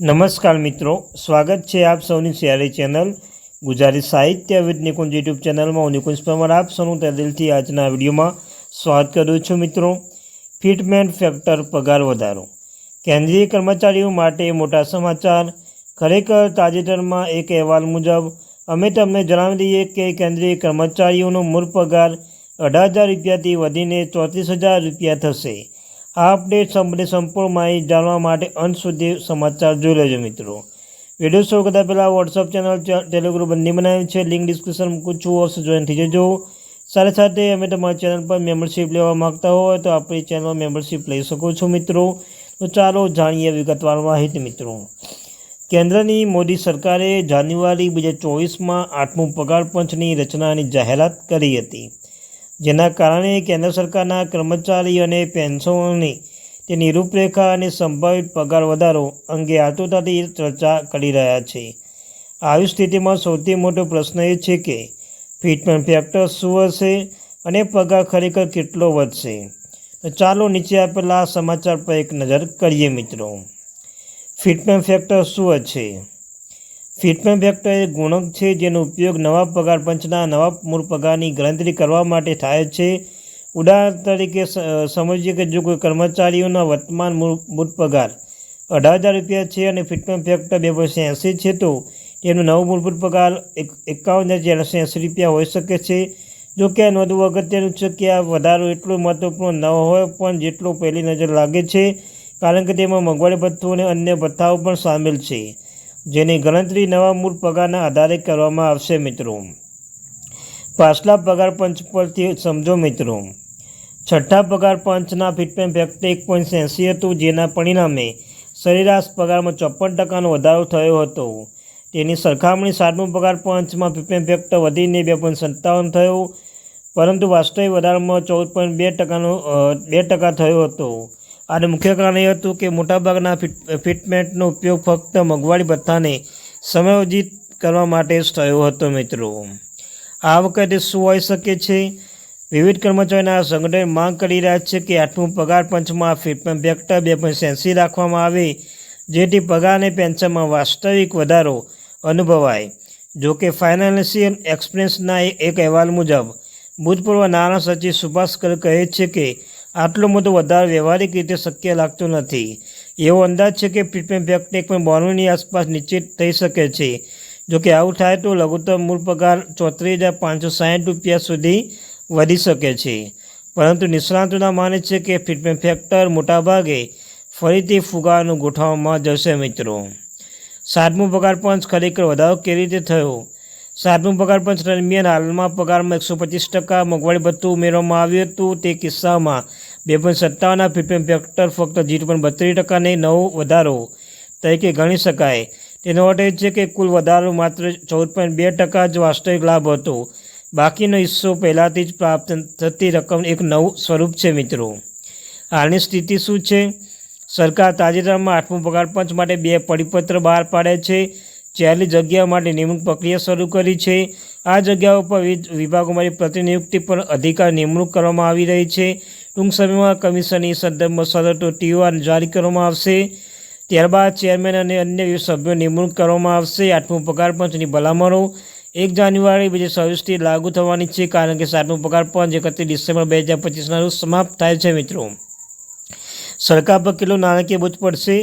નમસ્કાર મિત્રો, સ્વાગત છે આપ સૌની સિયારી ચેનલ ગુજરાતી સાહિત્ય વિદ નિકુંજ યુટ્યુબ ચેનલમાં. હું નિકુંજ પરમાર, આપ સૌનું તે દિલથી આજના વિડીયોમાં સ્વાગત કરું છું મિત્રો. ફિટમેન્ટ ફેક્ટર પગાર વધારો. કેન્દ્રીય કર્મચારીઓ માટે મોટા સમાચાર. ખરેખર તાજેતરમાં એક અહેવાલ મુજબ, અમે તમને જણાવી દઈએ કે કેન્દ્રીય કર્મચારીઓનો મૂળ પગાર અઢાર હજાર રૂપિયાથી વધીને ચોત્રીસ હજાર રૂપિયા થશે. આ અપડેટ સંબંધે સંપૂર્ણ માહિતી જાણવા માટે અંત સુધી સમાચાર જોઈ લેજો મિત્રો. વીડિયો શરૂ કરતા પહેલાં વોટ્સઅપ ચેનલ ટેલિગ્રુપ બંને બનાવ્યું છે. લિંક ડિસ્ક્રિપ્શન મૂકું છું ઓર્સ જોઈન થઈ જજો. સાથે સાથે અમે તમારી ચેનલ પર મેમ્બરશિપ લેવા માગતા હોય તો આપણી ચેનલ મેમ્બરશિપ લઈ શકો છો મિત્રો. તો ચાલો જાણીએ વિગતવાર માહિતી મિત્રો. કેન્દ્રની મોદી સરકારે જાન્યુઆરી બે હજાર ચોવીસમાં આઠમું પગાર પંચની રચનાની જાહેરાત કરી હતી. જેના કારણે કેન્દ્ર સરકારના કર્મચારી અને પેન્શનોની તેની રૂપરેખા અને સંભવિત પગાર વધારો અંગે આતુરતાથી ચર્ચા કરી રહ્યા છે. આવી સ્થિતિમાં સૌથી મોટો પ્રશ્ન એ છે કે ફિટમેન્ટ ફેક્ટર શું હશે અને પગાર ખરેખર કેટલો વધશે? તો ચાલો નીચે આપેલા સમાચાર પર એક નજર કરીએ મિત્રો. ફિટમેન્ટ ફેક્ટર શું છે ફિટમેન્ટ ફેક્ટર એ ગુણક છે જેનો ઉપયોગ નવા પગાર પંચના નવા મૂળ પગારની ગણતરી કરવા માટે થાય છે. ઉદાહરણ તરીકે સમજીએ કે જો કોઈ કર્મચારીઓના વર્તમાન મૂળ પગાર અઢાર હજાર રૂપિયા છે અને ફિટમેન્ટ ફેક્ટર બે પોઈન્ટ એંસી છે, તો તેનો નવો મૂળભૂત પગાર એક, એકાવન હજાર ચારસો એંસી રૂપિયા હોઈ શકે છે. જો કે આ નોંધવું અગત્યનું છે કે આ વધારો એટલો મહત્ત્વપૂર્ણ ન હોય, પણ જેટલો પહેલી નજર લાગે છે, કારણ કે તેમાં મોંઘવારી ભથ્થું અને અન્ય ભથ્થાઓ પણ સામેલ છે. જેની ગણતરી નવા મૂળ પગારના આધારે કરવામાં આવશે મિત્રો. પાછલા પગાર પંચ પરથી સમજો મિત્રો. છઠ્ઠા પગાર પંચના ફિટમેન્ટ વ્યક્તિ એક પોઈન્ટ એંસી હતું, જેના પરિણામે સરેરાશ પગારમાં ચોપન ટકાનો વધારો થયો હતો. તેની સરખામણી સાતમું પગાર પંચમાં ફિટમેન્ટ વ્યક્ત વધીને બે પોઈન્ટ સત્તાવન થયો, પરંતુ વાસ્તવિક વધારામાં ચૌદ પોઈન્ટ બે ટકાનો બે ટકા થયો હતો. અને મુખ્ય કારણ એ હતું કે મોટાભાગના ફિટમેન્ટનો ઉપયોગ ફક્ત મોંઘવારી ભથ્થાને સમયોજિત કરવા માટે જ થયો હતો, મિત્રો. આ વખતે શું હોઈ શકે છે? વિવિધ કર્મચારીના સંગઠન માંગ કરી રહ્યા છે કે આઠમું પગાર પંચમાં ફિટમેન્ટ ફેક્ટર બે પોઈન્ટ એંસી રાખવામાં આવે, જેથી પગાર અને પેન્શનમાં વાસ્તવિક વધારો અનુભવાય. જોકે ફાઇનાન્શિયલ એક્સપિરિયન્સના એક અહેવાલ મુજબ, ભૂતપૂર્વ નાણાં સચિવ સુભાષ કહે છે કે આટલો મોટો વધારો વ્યવહારિક રીતે શક્ય લાગતો નથી. એવો અંદાજ છે કે ફેક્ટર એક પણ બોનની આસપાસ નિશ્ચિત થઈ શકે છે. જો કે આવું થાય તો લઘુત્તમ મૂળ પગાર ચોત્રીસ હજાર પાંચસો સાઠ રૂપિયા સુધી વધી શકે છે. પરંતુ નિષ્ણાતોના માને છે કે ફિટમેન્ટ ફેક્ટર મોટાભાગે ફરીથી ફુગાવાનું ગોઠવવામાં જશે મિત્રો. સાતમું પગાર પંચ ખરેખર વધારો કેવી રીતે થયો? સાતમું પગાર પંચ દરમિયાન હાલમાં પગારમાં એકસો પચીસ ટકા, મોંઘવારી ભથ્થું ઉમેરવામાં આવ્યું હતું તે કિસ્સામાં બે પોઈન્ટ સત્તાવનના ફિટમેન્ટ ફેક્ટર ફક્ત જીરો પોઈન્ટ બત્રીસ ટકાને નવો વધારો તરીકે ગણી શકાય. તેનો અર્થ એ છે કે કુલ વધારો માત્ર ચૌદ પોઈન્ટ બે ટકા જ વાસ્તવિક લાભ હતો. બાકીનો હિસ્સો પહેલાંથી જ પ્રાપ્ત થતી રકમ એક નવું સ્વરૂપ છે મિત્રો. હાલની સ્થિતિ શું છે? સરકાર તાજેતરમાં આઠમું પગાર પંચ માટે બે પરિપત્ર બહાર પાડે છે. ચાલી જગ્યા માટે નિમણૂક પ્રક્રિયા શરૂ કરી છે. આ જગ્યાઓ પર વિવિધ વિભાગોમાંથી પ્રતિનિયુક્તિ પર અધિકાર નિમણૂક કરવામાં આવી રહી છે. ટૂંક સમયમાં કમિશનની સંદર્ભમાં શરતો ટીઓઆર જારી કરવામાં આવશે. ત્યારબાદ ચેરમેન અને અન્ય સભ્યો નિમણૂક કરવામાં આવશે. આઠમું પગાર પંચની ભલામણો. એક જાન્યુઆરી બે હજાર છવ્વીસથી લાગુ થવાની છે કારણ કે સાતમું પગાર પંચ એકત્રીસ ડિસેમ્બર બે હજાર પચીસના રોજ સમાપ્ત થાય છે મિત્રો. સરકાર પર કેટલો નાણાકીય બોજ પડશે?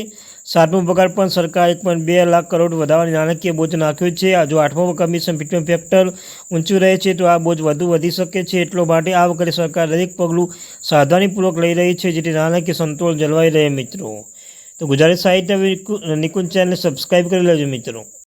સાતમું પગાર પણ સરકાર એક પોઈન્ટ બે લાખ કરોડ વધારવાની નાણાકીય બોજ નાખ્યો છે. જો આઠમો કમિશન ફિટમેન્ટ ફેક્ટર ઊંચું રહે છે, તો આ બોજ વધુ વધી શકે છે. એટલો માટે આ વખતે સરકાર દરેક પગલું સાવધાનીપૂર્વક લઈ રહી છે, જેથી નાણાકીય સંતુલન જળવાઈ રહે મિત્રો. તો ગુજરાતી સાહિત્ય નિકુંજ ચેનલ સબસ્ક્રાઈબ કરી લેજો મિત્રો.